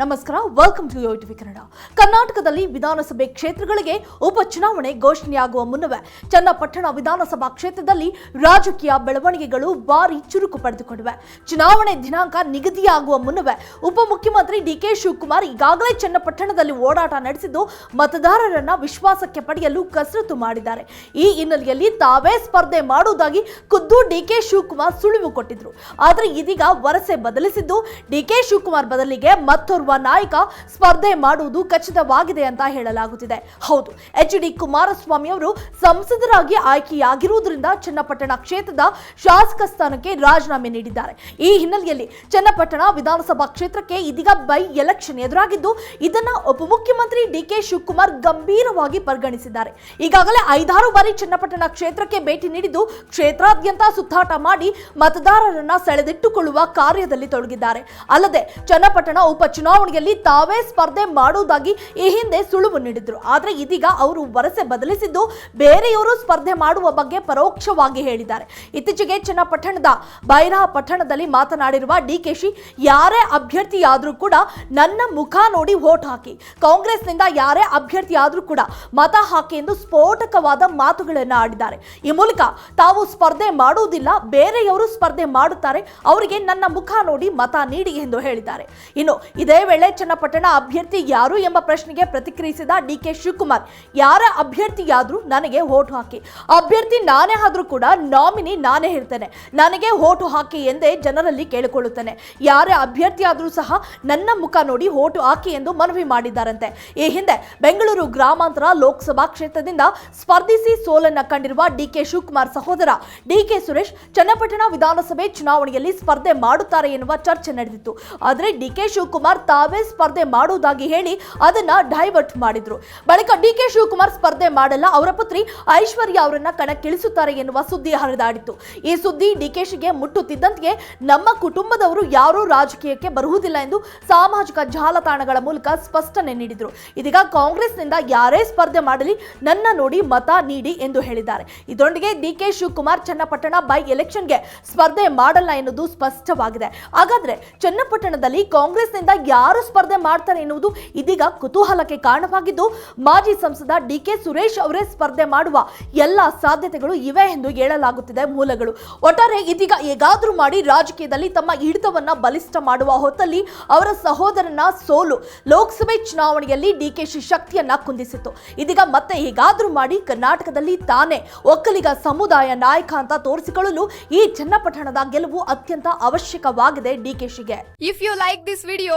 ನಮಸ್ಕಾರ welcome to Yo TV Kannada ಕರ್ನಾಟಕದಲ್ಲಿ ವಿಧಾನಸಭೆ ಕ್ಷೇತ್ರಗಳಿಗೆ ಉಪಚುನಾವಣೆ ಘೋಷಣೆಯಾಗುವ ಮುನ್ನವೇ ಚನ್ನಪಟ್ಟಣ ವಿಧಾನಸಭಾ ಕ್ಷೇತ್ರದಲ್ಲಿ ರಾಜಕೀಯ ಬೆಳವಣಿಗೆಗಳು ಭಾರಿ ಚುರುಕು ಪಡೆದುಕೊಂಡಿವೆ. ಚುನಾವಣೆ ದಿನಾಂಕ ನಿಗದಿಯಾಗುವ ಮುನ್ನವೇ ಉಪಮುಖ್ಯಮಂತ್ರಿ ಡಿಕೆ ಶಿವಕುಮಾರ್ ಈಗಾಗಲೇ ಚನ್ನಪಟ್ಟಣದಲ್ಲಿ ಓಡಾಟ ನಡೆಸಿದ್ದು ಮತದಾರರನ್ನ ವಿಶ್ವಾಸಕ್ಕೆ ಪಡೆಯಲು ಕಸರತ್ತು ಮಾಡಿದ್ದಾರೆ. ಈ ಹಿನ್ನೆಲೆಯಲ್ಲಿ ತಾವೇ ಸ್ಪರ್ಧೆ ಮಾಡುವುದಾಗಿ ಖುದ್ದು ಡಿಕೆ ಶಿವಕುಮಾರ್ ಸುಳಿವು ಕೊಟ್ಟಿದ್ರು. ಆದರೆ ಇದೀಗ ವರಸೆ ಬದಲಿಸಿದ್ದು ಡಿಕೆ ಶಿವಕುಮಾರ್ ಬದಲಿಗೆ ಮತ್ತೋರ್ವ ನಾಯಕ ಸ್ಪರ್ಧೆ ಮಾಡುವುದು ಖಚಿತವಾಗಿದೆ ಅಂತ ಹೇಳಲಾಗುತ್ತಿದೆ. ಹೌದು, ಎಚ್ ಡಿ ಕುಮಾರಸ್ವಾಮಿ ಅವರು ಸಂಸದರಾಗಿ ಆಯ್ಕೆಯಾಗಿರುವುದರಿಂದ ಚನ್ನಪಟ್ಟಣ ಕ್ಷೇತ್ರದ ಶಾಸಕ ಸ್ಥಾನಕ್ಕೆ ರಾಜೀನಾಮೆ ನೀಡಿದ್ದಾರೆ. ಈ ಹಿನ್ನೆಲೆಯಲ್ಲಿ ಚನ್ನಪಟ್ಟಣ ವಿಧಾನಸಭಾ ಕ್ಷೇತ್ರಕ್ಕೆ ಇದೀಗ ಬೈ ಎಲೆಕ್ಷನ್ ಎದುರಾಗಿದ್ದು, ಇದನ್ನ ಉಪಮುಖ್ಯಮಂತ್ರಿ ಡಿಕೆ ಶಿವಕುಮಾರ್ ಗಂಭೀರವಾಗಿ ಪರಿಗಣಿಸಿದ್ದಾರೆ. ಈಗಾಗಲೇ ಐದಾರು ಬಾರಿ ಚನ್ನಪಟ್ಟಣ ಕ್ಷೇತ್ರಕ್ಕೆ ಭೇಟಿ ನೀಡಿದ್ದು, ಕ್ಷೇತ್ರಾದ್ಯಂತ ಸುತ್ತಾಟ ಮಾಡಿ ಮತದಾರರನ್ನ ಸೆಳೆದಿಟ್ಟುಕೊಳ್ಳುವ ಕಾರ್ಯದಲ್ಲಿ ತೊಡಗಿದ್ದಾರೆ. ಅಲ್ಲದೆ, ಚನ್ನಪಟ್ಟಣ ಉಪಚುನಾವಣೆಯಲ್ಲಿ ತಾವೇ ಸ್ಪರ್ಧೆ ಮಾಡುವುದಾಗಿ ಈ ಹಿಂದೆ ಸುಳುವು ನೀಡಿದ್ರು. ಆದ್ರೆ ಇದೀಗ ಅವರು ವರಸೆ ಬದಲಿಸಿದ್ದು ಬೇರೆಯವರು ಸ್ಪರ್ಧೆ ಮಾಡುವ ಬಗ್ಗೆ ಪರೋಕ್ಷವಾಗಿ ಹೇಳಿದ್ದಾರೆ. ಇತ್ತೀಚೆಗೆ ಚನ್ನಪಟ್ಟಣದ ಬೈರಾ ಪಟ್ಟಣದಲ್ಲಿ ಮಾತನಾಡಿರುವ ಡಿಕೆಶಿ ಯಾರೇ ಅಭ್ಯರ್ಥಿಯಾದರೂ ಕೂಡ ನನ್ನ ಮುಖ ನೋಡಿ ವೋಟ್ ಹಾಕಿ. ಕಾಂಗ್ರೆಸ್ನಿಂದ ಯಾರೇ ಅಭ್ಯರ್ಥಿಯಾದರೂ ಕೂಡ ಮತ ಹಾಕಿ ಎಂದು ಸ್ಫೋಟಕವಾದ ಮಾತುಗಳನ್ನು ಆಡಿದ್ದಾರೆ. ಈ ಮೂಲಕ ತಾವು ಸ್ಪರ್ಧೆ ಮಾಡುವುದಿಲ್ಲ, ಬೇರೆಯವರು ಸ್ಪರ್ಧೆ ಮಾಡುತ್ತಾರೆ, ಅವರಿಗೆ ನನ್ನ ಮುಖ ನೋಡಿ ಮತ ನೀಡಿ ಎಂದು ಹೇಳಿದ್ದಾರೆ. ಇನ್ನು ಇದೇ ವೇಳೆ ಚನ್ನಪಟ್ಟಣ ಅಭ್ಯರ್ಥಿ ಯಾರು ಎಂಬ ಪ್ರಶ್ನೆಗೆ ಪ್ರತಿಕ್ರಿಯಿಸಿದ ಡಿಕೆ ಶಿವಕುಮಾರ್, ಯಾರ ಅಭ್ಯರ್ಥಿಯಾದ್ರೂ ನನಗೆ ವೋಟ್ ಹಾಕಿ. ಅಭ್ಯರ್ಥಿ ನಾನೇ ಆದ್ರೂ ಕೂಡ ನಾಮಿನಿ ನಾನೇ ಇರ್ತೇನೆ ನನಗೆ ಓಟು ಹಾಕಿ ಎಂದೇ ಜನರಲ್ಲಿ ಕೇಳಿಕೊಳ್ಳುತ್ತೇನೆ. ಯಾರೇ ಅಭ್ಯರ್ಥಿ ಆದ್ರೂ ಸಹ ನನ್ನ ಮುಖ ನೋಡಿ ಓಟು ಹಾಕಿ ಎಂದು ಮನವಿ ಮಾಡಿದ್ದಾರಂತೆ. ಈ ಹಿಂದೆ ಬೆಂಗಳೂರು ಗ್ರಾಮಾಂತರ ಲೋಕಸಭಾ ಕ್ಷೇತ್ರದಿಂದ ಸ್ಪರ್ಧಿಸಿ ಸೋಲನ್ನ ಕಂಡಿರುವ ಡಿಕೆ ಶಿವಕುಮಾರ್ ಸಹೋದರ ಡಿಕೆ ಸುರೇಶ್ ಚನ್ನಪಟ್ಟಣ ವಿಧಾನಸಭೆ ಚುನಾವಣೆಯಲ್ಲಿ ಸ್ಪರ್ಧೆ ಮಾಡುತ್ತಾರೆ ಎನ್ನುವ ಚರ್ಚೆ ನಡೆದಿತ್ತು. ಆದರೆ ಡಿಕೆ ಶಿವಕುಮಾರ್ ತಾವೇ ಸ್ಪರ್ಧೆ ಮಾಡುವುದಾಗಿ ಹೇಳಿ ಅದನ್ನ ಡೈವರ್ಟ್ ಮಾಡಿದ್ರು. ಬಳಿಕ ಡಿಕೆ ಶಿವಕುಮಾರ್ ಸ್ಪರ್ಧೆ ಮಾಡಲ್ಲ, ಅವರ ಪುತ್ರಿ ಐಶ್ವರ್ಯ ಅವರನ್ನ ಕಣಕ್ಕಿಳಿಸುತ್ತಾರೆ ಎನ್ನುವ ಸುದ್ದಿ ಹರಿದಾಡಿತ್ತು. ಈ ಸುದ್ದಿ ಡಿಕೆಶಿಗೆ ಮುಟ್ಟುತ್ತಿದ್ದಂತೆಯೇ ನಮ್ಮ ಕುಟುಂಬದವರು ಯಾರೂ ರಾಜಕೀಯಕ್ಕೆ ಬರುವುದಿಲ್ಲ ಎಂದು ಸಾಮಾಜಿಕ ಜಾಲತಾಣಗಳ ಮೂಲಕ ಸ್ಪಷ್ಟನೆ ನೀಡಿದರು. ಇದೀಗ ಕಾಂಗ್ರೆಸ್ನಿಂದ ಯಾರೇ ಸ್ಪರ್ಧೆ ಮಾಡಲಿ, ನನ್ನ ನೋಡಿ ಮತ ನೀಡಿ ಎಂದು ಹೇಳಿದ್ದಾರೆ. ಇದರೊಂದಿಗೆ ಡಿಕೆ ಶಿವಕುಮಾರ್ ಚನ್ನಪಟ್ಟಣ ಬೈ ಎಲೆಕ್ಷನ್ಗೆ ಸ್ಪರ್ಧೆ ಮಾಡಲ್ಲ ಎನ್ನುವುದು ಸ್ಪಷ್ಟವಾಗಿದೆ. ಹಾಗಾದ್ರೆ ಚನ್ನಪಟ್ಟಣದಲ್ಲಿ ಕಾಂಗ್ರೆಸ್ನಿಂದ ಯಾರು ಸ್ಪರ್ಧೆ ಮಾಡ್ತಾರೆ ಎನ್ನುವುದು ಇದೀಗ ಕುತೂಹಲಕ್ಕೆ ಕಾರಣವಾಗಿದ್ದು, ಮಾಜಿ ಸಂಸದ ಡಿಕೆ ಸುರೇಶ್ ಅವರೇ ಸ್ಪರ್ಧೆ ಮಾಡುವ ಎಲ್ಲ ಸಾಧ್ಯತೆಗಳು ಇವೆ ಎಂದು ಹೇಳಲಾಗುತ್ತಿದೆ ಮೂಲಗಳು. ಒಟ್ಟಾರೆ ಇದೀಗ ಹೇಗಾದ್ರೂ ಮಾಡಿ ರಾಜಕೀಯದಲ್ಲಿ ತಮ್ಮ ಹಿಡಿತವನ್ನ ಬಲಿಷ್ಠ ಮಾಡುವ ಹೊತ್ತಲ್ಲಿ ಅವರ ಸಹೋದರನ ಸೋಲು ಲೋಕಸಭೆ ಚುನಾವಣೆಯಲ್ಲಿ ಡಿಕೆಶಿ ಶಕ್ತಿಯನ್ನ ಕುಂದಿಸಿತ್ತು. ಇದೀಗ ಮತ್ತೆ ಹೇಗಾದ್ರೂ ಮಾಡಿ ಕರ್ನಾಟಕದಲ್ಲಿ ತಾನೇ ಒಕ್ಕಲಿಗ ಸಮುದಾಯ ನಾಯಕ ಅಂತ ತೋರಿಸಿಕೊಳ್ಳಲು ಈ ಚನ್ನಪಟ್ಟಣದ ಗೆಲುವು ಅತ್ಯಂತ ಅವಶ್ಯಕವಾಗಿದೆ ಡಿಕೆಶಿಗೆ if you like this video